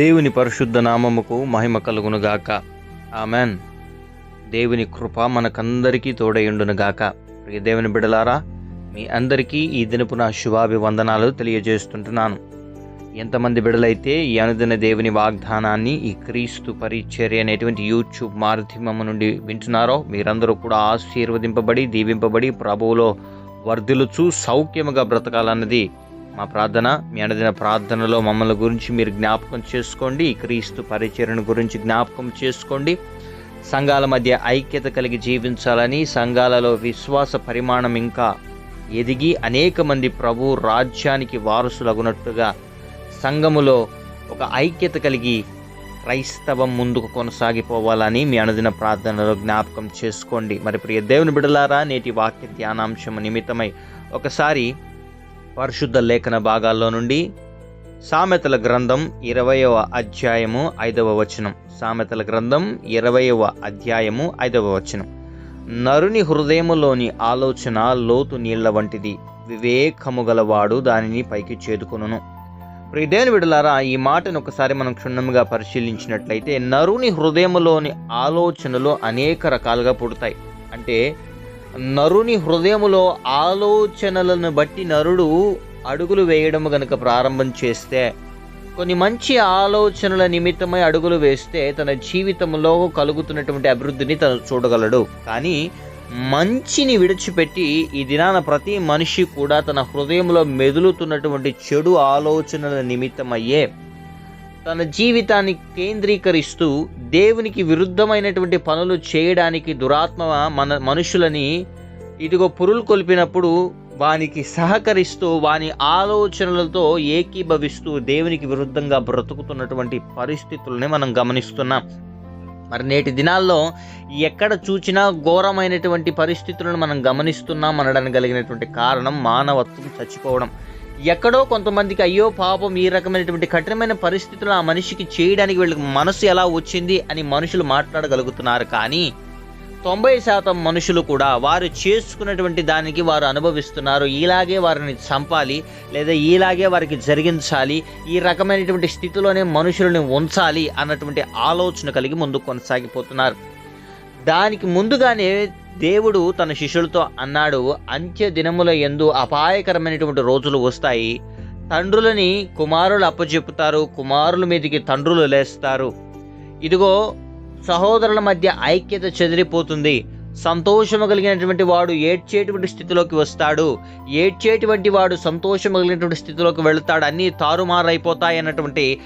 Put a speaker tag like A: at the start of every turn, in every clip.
A: దేవుని పరిశుద్ధ నామముకు మహిమ కలుగునుగాక. ఆమెన్. దేవుని కృప మనకందరికీ తోడయుండునుగాక. ప్రియ దేవుని బిడలారా మీ అందరికీ ఈ దినపు నా శుభాభివందనాలు తెలియజేస్తుంటున్నాను. ఎంతమంది బిడలైతే ఈ అనుదిన దేవుని వాగ్దానాన్ని ఈ క్రీస్తు పరిచర్య అనేటువంటి యూట్యూబ్ మాధ్యమము నుండి వింటున్నారో మీరందరూ కూడా ఆశీర్వదింపబడి దీవింపబడి ప్రభువులో వర్ధిలుచు సౌఖ్యముగా బ్రతకాలన్నది మా ప్రార్థన మీ అనదిన ప్రార్థనలో మమ్మల్ని గురించి మీరు జ్ఞాపకం చేసుకోండి. క్రీస్తు పరిచరణ గురించి జ్ఞాపకం చేసుకోండి. సంఘాల మధ్య ఐక్యత కలిగి జీవించాలని సంఘాలలో విశ్వాస పరిమాణం ఇంకా ఎదిగి అనేక మంది ప్రభు రాజ్యానికి వారసులగునట్టుగా సంఘములో ఒక ఐక్యత కలిగి క్రైస్తవం ముందుకు కొనసాగిపోవాలని మీ అనుదిన ప్రార్థనలో జ్ఞాపకం చేసుకోండి. మరి ప్రియ దేవుని బిడలారా నేటి వాక్య ధ్యానాంశం నిమిత్తమై ఒకసారి పరిశుద్ధ లేఖన భాగాల్లో నుండి సామెతల గ్రంథం ఇరవయవ అధ్యాయము ఐదవ వచనం. సామెతల గ్రంథం ఇరవయవ అధ్యాయము ఐదవ వచనం. నరుని హృదయములోని ఆలోచన లోతు నీళ్ళ వంటిది. వివేకము గలవాడు దానిని పైకి చేదుకొనును. ప్రిదేని విడలారా ఈ మాటను ఒకసారి మనం క్షుణ్ణముగా పరిశీలించినట్లయితే నరుని హృదయములోని ఆలోచనలు అనేక రకాలుగా పుడతాయి. అంటే నరుని హృదయములో ఆలోచనలను బట్టి నరుడు అడుగులు వేయడం గనుక ప్రారంభం చేస్తే కొన్ని మంచి ఆలోచనల నిమిత్తమై అడుగులు వేస్తే తన జీవితంలో కలుగుతున్నటువంటి అభివృద్ధిని తను చూడగలడు. కానీ మంచిని విడిచిపెట్టి ఈ దినాన ప్రతి మనిషి కూడా తన హృదయంలో మెదులుతున్నటువంటి చెడు ఆలోచనల నిమిత్తమయ్యే తన జీవితాన్ని కేంద్రీకరిస్తూ దేవునికి విరుద్ధమైనటువంటి పనులు చేయడానికి దురాత్మ మన మనుషులని ఇదిగో పురులు కొలిపినప్పుడు వానికి సహకరిస్తూ వాని ఆలోచనలతో ఏకీభవిస్తూ దేవునికి విరుద్ధంగా బ్రతుకుతున్నటువంటి పరిస్థితుల్ని మనం గమనిస్తున్నాం. మరి నేటి దినాల్లో ఎక్కడ చూచినా ఘోరమైనటువంటి పరిస్థితులను మనం గమనిస్తున్నాం అనడానికి కలిగినటువంటి కారణం మానవత్వం చచ్చిపోవడం. ఎక్కడో కొంతమందికి అయ్యో పాపం ఈ రకమైనటువంటి కఠినమైన పరిస్థితులు ఆ మనిషికి చేయడానికి వీళ్ళకి మనసు ఎలా వచ్చింది అని మనుషులు మాట్లాడగలుగుతున్నారు. కానీ తొంభై శాతం మనుషులు కూడా వారు చేసుకున్నటువంటి దానికి వారు అనుభవిస్తున్నారు. ఇలాగే వారిని చంపాలి లేదా ఇలాగే వారికి జరిగించాలి ఈ రకమైనటువంటి స్థితిలోనే మనుషులను ఉంచాలి అన్నటువంటి ఆలోచన కలిగి ముందుకు కొనసాగిపోతున్నారు. దానికి ముందుగానే దేవుడు తన శిష్యులతో అన్నాడు అంత్య దినముల ఎందు అపాయకరమైనటువంటి రోజులు వస్తాయి. తండ్రులని కుమారులు అప్పచెపుతారు కుమారుల మీదకి తండ్రులు లేస్తారు. ఇదిగో సహోదరుల మధ్య ఐక్యత చెదిరిపోతుంది. సంతోషము కలిగినటువంటి వాడు ఏడ్చేటువంటి స్థితిలోకి వస్తాడు. ఏడ్చేటువంటి వాడు సంతోషం కలిగినటువంటి స్థితిలోకి వెళతాడు. అన్నీ తారుమారైపోతాయి అన్నటువంటి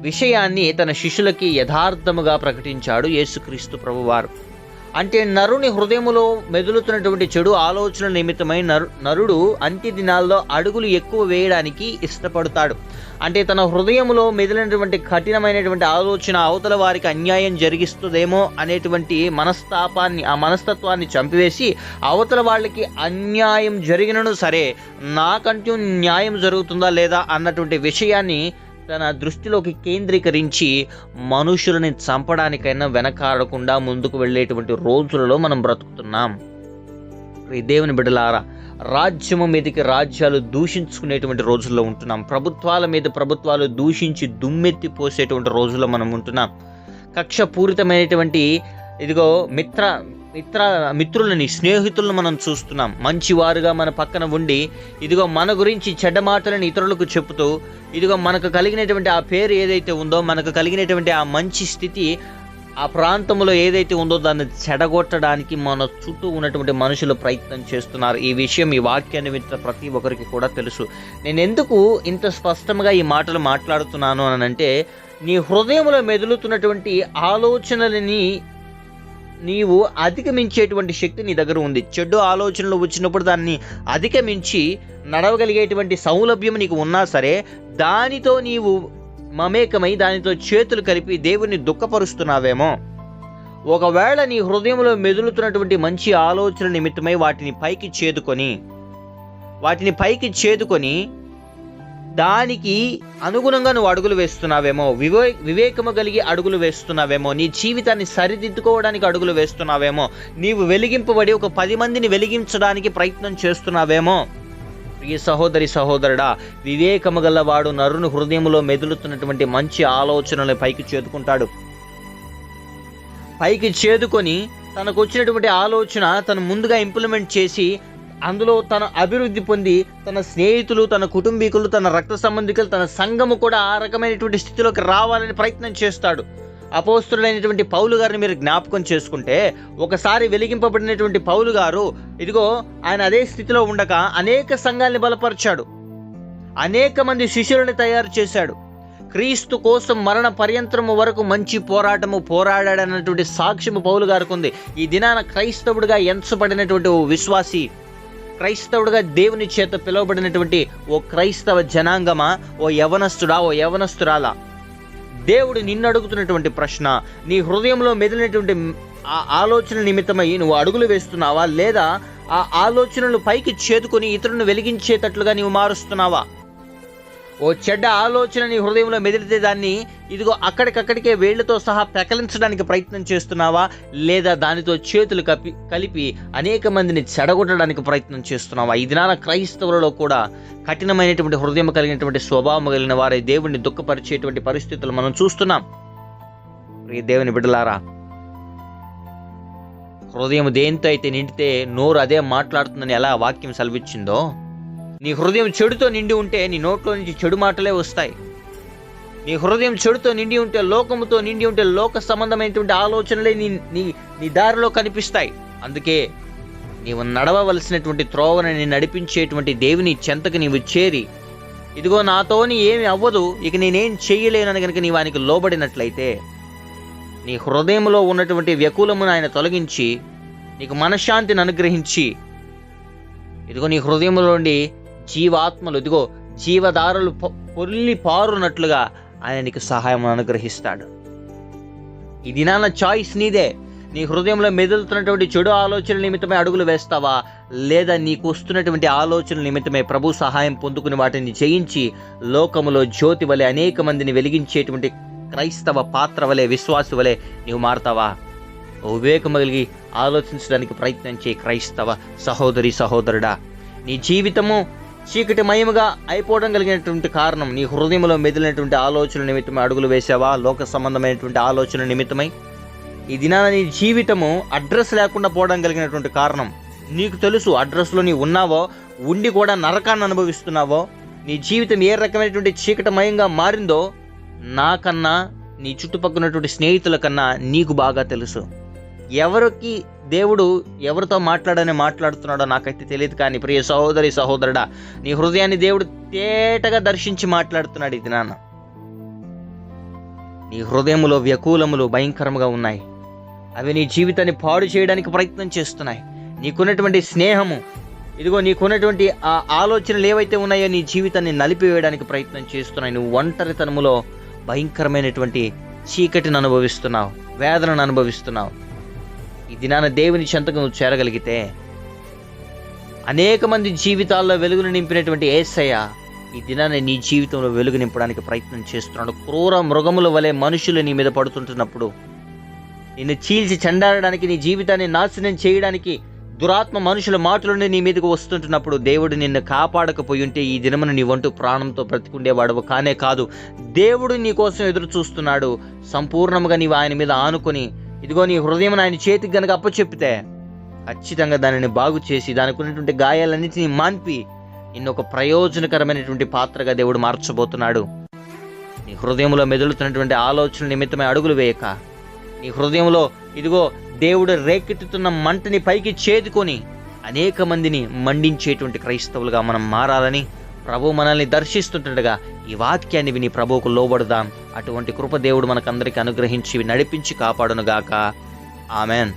A: విషయాన్ని తన శిష్యులకి యథార్థముగా ప్రకటించాడు యేసుక్రీస్తు ప్రభువారు. అంటే నరుని హృదయములో మెదులుతున్నటువంటి చెడు ఆలోచన నిమిత్తమై నరు నరుడు అంత్య దినాల్లో అడుగులు ఎక్కువ వేయడానికి ఇష్టపడతాడు. అంటే తన హృదయంలో మెదిలినటువంటి కఠినమైనటువంటి ఆలోచన అవతల వారికి అన్యాయం జరిగిస్తుందేమో అనేటువంటి మనస్తాపాన్ని ఆ మనస్తత్వాన్ని చంపివేసి అవతల వాళ్ళకి అన్యాయం జరిగినను సరే నాకంటూ న్యాయం జరుగుతుందా లేదా అన్నటువంటి విషయాన్ని తన దృష్టిలోకి కేంద్రీకరించి మనుషులని చంపడానికైనా వెనకాడకుండా ముందుకు వెళ్ళేటువంటి రోజులలో మనం బ్రతుకుతున్నాం. ఈ దేవుని బిడ్డలారా రాజ్యము మీదకి రాజ్యాలు దూషించుకునేటువంటి రోజుల్లో ఉంటున్నాం. ప్రభుత్వాల మీద ప్రభుత్వాలు దూషించి దుమ్మెత్తి పోసేటువంటి రోజుల్లో మనం ఉంటున్నాం. కక్షపూరితమైనటువంటి ఇదిగో మిత్ర మిత్ర మిత్రులని స్నేహితులను మనం చూస్తున్నాం. మంచివారుగా మన పక్కన ఉండి ఇదిగో మన గురించి చెడ్డ మాటలను ఇతరులకు చెబుతూ ఇదిగో మనకు కలిగినటువంటి ఆ పేరు ఏదైతే ఉందో మనకు కలిగినటువంటి ఆ మంచి స్థితి ఆ ప్రాంతంలో ఏదైతే ఉందో దాన్ని చెడగొట్టడానికి మన చుట్టూ ఉన్నటువంటి మనుషులు ప్రయత్నం చేస్తున్నారు. ఈ విషయం ఈ వాక్యాన్ని వింటున్న ప్రతి ఒక్కరికి కూడా తెలుసు. నేను ఎందుకు ఇంత స్పష్టంగా ఈ మాటలు మాట్లాడుతున్నాను అని అంటే నీ హృదయంలో మెదులుతున్నటువంటి ఆలోచనలని నీవు అధిగమించేటువంటి శక్తి నీ దగ్గర ఉంది. చెడ్డు ఆలోచనలు వచ్చినప్పుడు దాన్ని అధిగమించి నడవగలిగేటువంటి సౌలభ్యం నీకు ఉన్నా సరే దానితో నీవు మమేకమై దానితో చేతులు కలిపి దేవుణ్ణి దుఃఖపరుస్తున్నావేమో. ఒకవేళ నీ హృదయంలో మెదులుతున్నటువంటి మంచి ఆలోచన నిమిత్తమై వాటిని పైకి చేదుకొని వాటిని పైకి చేదుకొని దానికి అనుగుణంగా నువ్వు అడుగులు వేస్తున్నావేమో వివే వివేకము కలిగి అడుగులు వేస్తున్నావేమో నీ జీవితాన్ని సరిదిద్దుకోవడానికి అడుగులు వేస్తున్నావేమో నీవు వెలిగింపబడి ఒక పది మందిని వెలిగించడానికి ప్రయత్నం చేస్తున్నావేమో. ప్రియ సహోదరి సహోదరుడా వివేకము గలవాడు నరుని హృదయంలో మెదులుతున్నటువంటి మంచి ఆలోచనలు పైకి చేదుకుంటాడు. పైకి చేదుకొని తనకు వచ్చినటువంటి ఆలోచన తను ముందుగా ఇంప్లిమెంట్ చేసి అందులో తన అభివృద్ధి పొంది తన స్నేహితులు తన కుటుంబీకులు తన రక్త సంబంధికులు తన సంఘము కూడా ఆ రకమైనటువంటి స్థితిలోకి రావాలని ప్రయత్నం చేస్తాడు. అపోస్తుడైనటువంటి పౌలు గారిని మీరు జ్ఞాపకం చేసుకుంటే ఒకసారి వెలిగింపబడినటువంటి పౌలు గారు ఇదిగో ఆయన అదే స్థితిలో ఉండక అనేక సంఘాల్ని బలపరిచాడు. అనేక మంది శిష్యులను తయారు చేశాడు. క్రీస్తు కోసం మరణ పర్యంతరము వరకు మంచి పోరాటము పోరాడాడన్నటువంటి సాక్ష్యము పౌలు గారికి ఉంది ఈ దినాన క్రైస్తవుడిగా ఎంచబడినటువంటి ఓ విశ్వాసి క్రైస్తవుడిగా దేవుని చేత పిలువబడినటువంటి ఓ క్రైస్తవ జనాంగమా? ఓ యవనస్తుడా? ఓ యవనస్తురాలా? దేవుడు నిన్ను అడుగుతున్నటువంటి ప్రశ్న. నీ హృదయంలో మెదిలినటువంటి ఆ ఆలోచన నిమిత్తమై నువ్వు అడుగులు వేస్తున్నావా? లేదా ఆ ఆలోచనలు పైకి చేదుకొని ఇతరులను వెలిగించేటట్లుగా నీవు మారుస్తున్నావా? ఓ చెడ్డ ఆలోచన నీ హృదయంలో మెదిలితే దాన్ని ఇదిగో అక్కడికక్కడికే వేళ్ళతో సహా పెకలించడానికి ప్రయత్నం చేస్తున్నావా? లేదా దానితో చేతులు కపి కలిపి అనేక మందిని చెడగొట్టడానికి ప్రయత్నం చేస్తున్నావా? ఈ దినాన క్రైస్తవులలో కూడా కఠినమైనటువంటి హృదయం కలిగినటువంటి స్వభావం కలిగిన వారే దేవుణ్ణి దుఃఖపరిచేటువంటి పరిస్థితులు మనం చూస్తున్నాం. ప్రియ దేవుని బిడ్డలారా హృదయం దేంతో అయితే నిండితే నోరు అదే మాట్లాడుతుందని ఎలా వాక్యం సెలవిచ్చిందో నీ హృదయం చెడుతో నిండి ఉంటే నీ నోట్లో నుంచి చెడు మాటలే వస్తాయి. నీ హృదయం చెడుతో నిండి ఉంటే లోకముతో నిండి ఉంటే లోక సంబంధమైనటువంటి ఆలోచనలే నీ నీ నీ దారిలో కనిపిస్తాయి. అందుకే నీవు నడవవలసినటువంటి త్రోవని నడిపించేటువంటి దేవుని చెంతకు నీవు చేరి ఇదిగో నాతోని ఏమి అవ్వదు ఇక నేనేం చేయలేనని కనుక నీవు ఆయనకి లోబడినట్లయితే నీ హృదయంలో ఉన్నటువంటి వ్యకులమును ఆయన తొలగించి నీకు మనశ్శాంతిని అనుగ్రహించి ఇదిగో నీ హృదయంలో నుండి జీవాత్మలు. ఇదిగో జీవదారులు పొల్లి పారునట్లుగా ఆయనకి సహాయం అనుగ్రహిస్తాడు. ఈ దినాన చాయిస్ నీదే. నీ హృదయంలో మెదులుతున్నటువంటి చెడు ఆలోచనల నిమిత్తమే అడుగులు వేస్తావా? లేదా నీకు వస్తున్నటువంటి ఆలోచనల నిమిత్తమే ప్రభు సహాయం పొందుకుని వాటిని జయించి లోకములో జ్యోతి వలె అనేక మందిని వెలిగించేటువంటి క్రైస్తవ పాత్ర వలె విశ్వాసు వలె నీవు మారతావా? ఓ కలిగి ఆలోచించడానికి ప్రయత్నం చేయి క్రైస్తవ సహోదరి సహోదరుడా. నీ జీవితము చీకటి మయముగా అయిపోవడం కలిగినటువంటి కారణం నీ హృదయంలో మెదిలినటువంటి ఆలోచన నిమిత్తమై అడుగులు వేసావా లోక సంబంధమైనటువంటి ఆలోచన నిమిత్తమై? ఈ దినాన నీ జీవితము అడ్రస్ లేకుండా పోవడం కలిగినటువంటి కారణం. నీకు తెలుసు అడ్రస్లో నీ ఉన్నావో ఉండి కూడా నరకాన్ని అనుభవిస్తున్నావో నీ జీవితం ఏ రకమైనటువంటి చీకటమయంగా మారిందో నాకన్నా నీ చుట్టుపక్కల ఉన్నటువంటి స్నేహితుల కన్నా నీకు బాగా తెలుసు. ఎవరికి దేవుడు ఎవరితో మాట్లాడని మాట్లాడుతున్నాడో నాకైతే తెలియదు కానీ ప్రియ సహోదరి సహోదరుడా నీ హృదయాన్ని దేవుడు తేటగా దర్శించి మాట్లాడుతున్నాడు ఇది నాన్న. నీ హృదయములో వ్యకూలములు భయంకరంగా ఉన్నాయి. అవి నీ జీవితాన్ని పాడు చేయడానికి ప్రయత్నం చేస్తున్నాయి. నీకున్నటువంటి స్నేహము ఇదిగో నీకున్నటువంటి ఆ ఆలోచనలు ఏవైతే ఉన్నాయో నీ జీవితాన్ని నలిపివేయడానికి ప్రయత్నం చేస్తున్నాయి. నువ్వు ఒంటరితనములో భయంకరమైనటువంటి చీకటిని అనుభవిస్తున్నావు వేదనను అనుభవిస్తున్నావు. ఈ దినాన దేవుని చెంతకు నువ్వు చేరగలిగితే అనేక మంది జీవితాల్లో వెలుగును నింపినటువంటి ఏసయ్య ఈ దినాన్ని నీ జీవితంలో వెలుగు నింపడానికి ప్రయత్నం చేస్తున్నాడు. క్రూర మృగముల వలె మనుషులు నీ మీద పడుతుంటున్నప్పుడు నిన్ను చీల్చి చెండాడడానికి నీ జీవితాన్ని నాశనం చేయడానికి దురాత్మ మనుషుల మాటలుండి నీ మీదకు వస్తుంటున్నప్పుడు దేవుడు నిన్ను కాపాడకపోయి ఉంటే ఈ దినమును నీ వంటూ ప్రాణంతో బ్రతికుండేవాడు కానే కాదు దేవుడు నీ కోసం ఎదురు చూస్తున్నాడు సంపూర్ణంగా నీవు ఆయన మీద ఆనుకొని ఇదిగో నీ హృదయం ఆయన చేతికి గనక అప్పచెప్పితే ఖచ్చితంగా దానిని బాగు చేసి దానికి ఉన్నటువంటి గాయాలన్నింటినీ మాన్పి. నిన్ను ఒక ప్రయోజనకరమైనటువంటి పాత్రగా దేవుడు మార్చబోతున్నాడు. నీ హృదయంలో మెదులుతున్నటువంటి ఆలోచన నిమిత్తమే అడుగులు వేయక. నీ హృదయంలో ఇదిగో దేవుడు రేకెత్తుతున్న మంటని పైకి చేదుకొని అనేక మందిని మండించేటువంటి క్రైస్తవులుగా మనం మారాలని ప్రభు మనల్ని దర్శిస్తుంటుండగా. ఈ వాక్యాన్ని విని ప్రభువుకు లోబడుదాం. అటువంటి కృపదేవుడు మనకందరికీ మనకందరికి అనుగ్రహించి నడిపించి కాపాడునుగాక. ఆమెన్.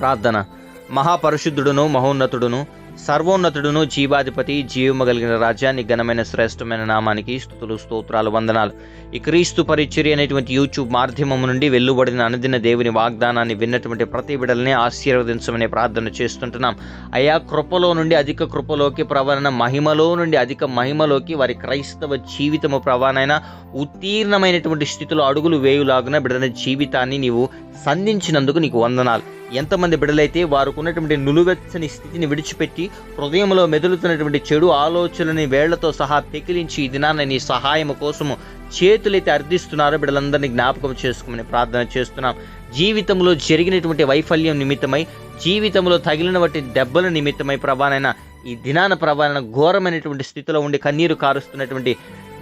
A: ప్రార్థన. మహాపరిశుద్ధుడును మహోన్నతుడును సర్వోన్నతుడును జీవాధిపతి జీవము కలిగిన రాజ్యాన్ని ఘనమైన శ్రేష్టమైన నామానికి స్థుతులు స్తోత్రాలు వందనాలు. ఈ క్రీస్తు పరిచర్య అనేటువంటి యూట్యూబ్ మాధ్యమం నుండి వెల్లుబడిన అనుదిన దేవుని వాగ్దానాన్ని విన్నటువంటి ప్రతి బిడల్ని ఆశీర్వదించమనే ప్రార్థన చేస్తుంటున్నాం. అయా కృపలో నుండి అధిక కృపలోకి ప్రవణన మహిమలో నుండి అధిక మహిమలోకి వారి క్రైస్తవ జీవితము ప్రవాణైన ఉత్తీర్ణమైనటువంటి స్థితిలో అడుగులు వేయులాగున బిడన జీవితాన్ని నీవు సంధించినందుకు నీకు వందనాలు. ఎంతమంది బిడ్డలైతే వారికి ఉన్నటువంటి నులువెచ్చని స్థితిని విడిచిపెట్టి హృదయంలో మెదులుతున్నటువంటి చెడు ఆలోచనని వేళ్ళతో సహా పెకిలించి ఈ దినాన్ని నీ సహాయం కోసము చేతులైతే అర్థిస్తున్నారో బిడ్డలందరినీ జ్ఞాపకం చేసుకోమని ప్రార్థన చేస్తున్నాం. జీవితంలో జరిగినటువంటి వైఫల్యం నిమిత్తమై జీవితంలో తగిలిన వాటి దెబ్బల నిమిత్తమై ప్రభానైనా ఈ దినాన ప్రభాన ఘోరమైనటువంటి స్థితిలో ఉండి కన్నీరు కారుస్తున్నటువంటి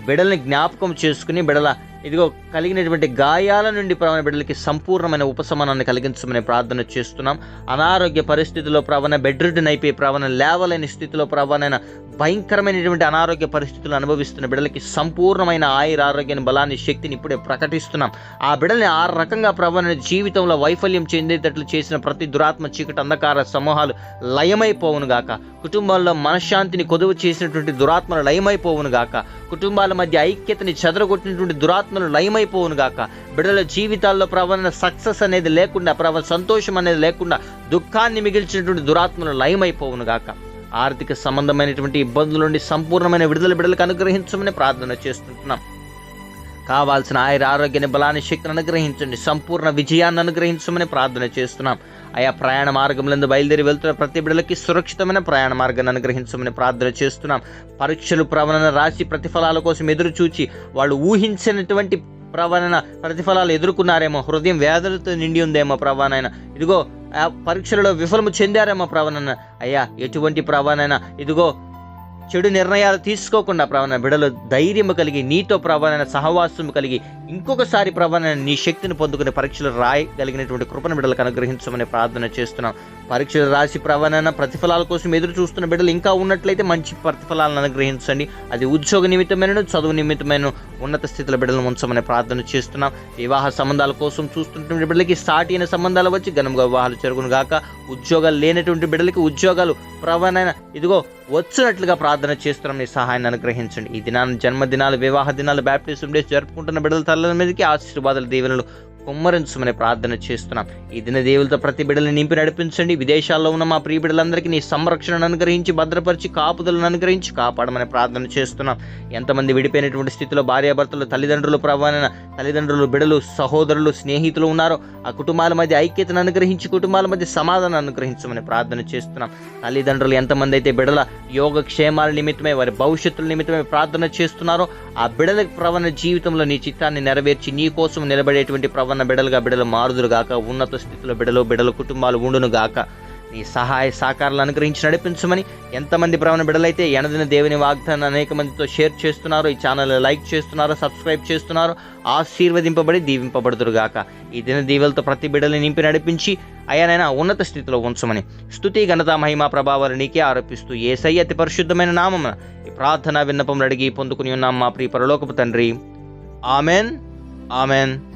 A: బిడల్ని జ్ఞాపకం చేసుకుని బిడల ఇదిగో కలిగినటువంటి గాయాల నుండి ప్రవణ బిడ్డలకి సంపూర్ణమైన ఉపశమనాన్ని కలిగించమని ప్రార్థన చేస్తున్నాం. అనారోగ్య పరిస్థితిలో ప్రవణ బెడ్ అయిపోయి ప్రవణ లేవలేని స్థితిలో ప్రవణైన భయంకరమైనటువంటి అనారోగ్య పరిస్థితులు అనుభవిస్తున్న బిడ్డలకి సంపూర్ణమైన ఆయుర ఆరోగ్యాన్ని బలాన్ని శక్తిని ఇప్పుడే ప్రకటిస్తున్నాం. ఆ బిడ్డల్ని ఆ రకంగా ప్రవణ జీవితంలో వైఫల్యం చెందేటట్లు చేసిన ప్రతి దురాత్మ చీకటి అంధకార సమూహాలు లయమైపోవును గాక కుటుంబంలో మనశ్శాంతిని కొదువు చేసినటువంటి దురాత్మలు లయమైపోవును గాక కుటుంబాల మధ్య ఐక్యతని చెదరగొట్టినటువంటి దురాత్మలు లయమైపోవును గాక. బిడ్డల జీవితాల్లో ప్రవణ సక్సెస్ అనేది లేకుండా ప్రవణ సంతోషం అనేది లేకుండా దుఃఖాన్ని మిగిల్చినటువంటి దురాత్మలు లయమైపోవును గాక. ఆర్థిక సంబంధమైనటువంటి ఇబ్బందుల నుండి సంపూర్ణమైన విడుదల బిడ్డలకు అనుగ్రహించమని ప్రార్థన చేస్తుంటున్నాం. కావాల్సిన ఆయుర ఆరోగ్యాన్ని బలాన్ని శక్తిని అనుగ్రహించండి. సంపూర్ణ విజయాన్ని అనుగ్రహించమని ప్రార్థన చేస్తున్నాం. ఆయా ప్రయాణ మార్గంలో బయలుదేరి వెళ్తున్న ప్రతి బిడ్డలకి సురక్షితమైన ప్రయాణ మార్గాన్ని అనుగ్రహించమని ప్రార్థన చేస్తున్నాం. పరీక్షలు ప్రవణన రాసి ప్రతిఫలాల కోసం ఎదురు చూచి వాళ్ళు ఊహించినటువంటి ప్రవణన ప్రతిఫలాలు ఎదుర్కొన్నారేమో హృదయం వేదనతో నిండి ఉందేమో ప్రవణైన. ఇదిగో ఆ పరీక్షలలో విఫలము చెందారేమో ప్రవణన. అయ్యా ఎటువంటి ప్రవణైనా? ఇదిగో చెడు నిర్ణయాలు తీసుకోకుండా ప్రవణ బిడలు ధైర్యము కలిగి నీతో ప్రవణ సహవాసము కలిగి ఇంకొకసారి ప్రవణ నీ శక్తిని పొందుకునే పరీక్షలు రాయగలిగినటువంటి కృపను బిడ్డలకు అనుగ్రహించమని ప్రార్థన చేస్తున్నాం. పరీక్షలు రాసి ప్రవణన ప్రతిఫలాల కోసం ఎదురు చూస్తున్న బిడ్డలు ఇంకా ఉన్నట్లయితే మంచి ప్రతిఫలాలను అనుగ్రహించండి. అది ఉద్యోగ నిమిత్తమైన చదువు నిమిత్తమైన ఉన్నత స్థితిలో బిడ్డలను ఉంచమని ప్రార్థన చేస్తున్నాం. వివాహ సంబంధాల కోసం చూస్తున్నటువంటి బిడ్డలకి సాటి అయిన సంబంధాలు వచ్చి ఘనంగా వివాహాలు జరుగును గాక ఉద్యోగాలు లేనటువంటి బిడ్డలకి ఉద్యోగాలు ప్రవణైన ఇదిగో వచ్చినట్లుగా ప్రార్థన చేస్తున్నాం. నీ సహాయాన్ని అనుగ్రహించండి. ఈ దినాన్ని జన్మదినాలు వివాహ దినాలు బ్యాప్టిజం డేస్ జరుపుకుంటున్న బిడ్డల తల్లుల మీదకి ఆశీర్వాదాలు దీవెనలు కుమ్మరించమని ప్రార్థన చేస్తున్నాం. ఈ దిన దేవులతో ప్రతి బిడ్డలను నింపి నడిపించండి. విదేశాల్లో ఉన్న మా ప్రియ బిడ్డలందరికీ నీ సంరక్షణను అనుగ్రహించి భద్రపరిచి కాపుదలను అనుగ్రహించి కాపాడమని ప్రార్థన చేస్తున్నాం. ఎంతమంది విడిపోయినటువంటి స్థితిలో భార్యాభర్తలు తల్లిదండ్రులు ప్రవాణ తల్లిదండ్రులు బిడలు సహోదరులు స్నేహితులు ఉన్నారో. ఆ కుటుంబాల మధ్య ఐక్యతను అనుగ్రహించి కుటుంబాల మధ్య సమాధానం అనుగ్రహించమని ప్రార్థన చేస్తున్నాం. తల్లిదండ్రులు ఎంతమంది అయితే బిడల యోగక్షేమాల నిమిత్తమే వారి భవిష్యత్తుల నిమిత్తమే ప్రార్థన చేస్తున్నారో ఆ బిడల ప్రవణ జీవితంలో నీ చిత్తాన్ని నెరవేర్చి నీ కోసం నిలబడేటువంటి ప్రవణ బిడలుగా బిడలు మారుదురు గాక ఉన్నత స్థితిలో బిడలు బిడల కుటుంబాలు ఉండును గాక. నీ సహాయ సహకారాలు అనుగ్రహించి నడిపించమని ఎంతమంది ప్రవణ బిడలైతే ఎనదిన దేవుని వాగ్దాన్ని అనేక మందితో షేర్ చేస్తున్నారో ఈ ఛానల్ లైక్ చేస్తున్నారో సబ్స్క్రైబ్ చేస్తున్నారో ఆశీర్వదింపబడి దీవింపబడుదురు గాక. ఈ దిన దీవులతో ప్రతి బిడ్డలు నింపి నడిపించి అయ్యానైనా ఉన్నత స్థితిలో ఉంచమని స్థుతి ఘనత మహిమ ప్రభావాలు నీకే ఆరోపిస్తూ ఏసై అతి పరిశుద్ధమైన నామమున ఈ ప్రార్థన విన్నపం అడిగి పొందుకుని ఉన్నాం మా ప్రియ పరలోకపు తండ్రి. Amen. Amen.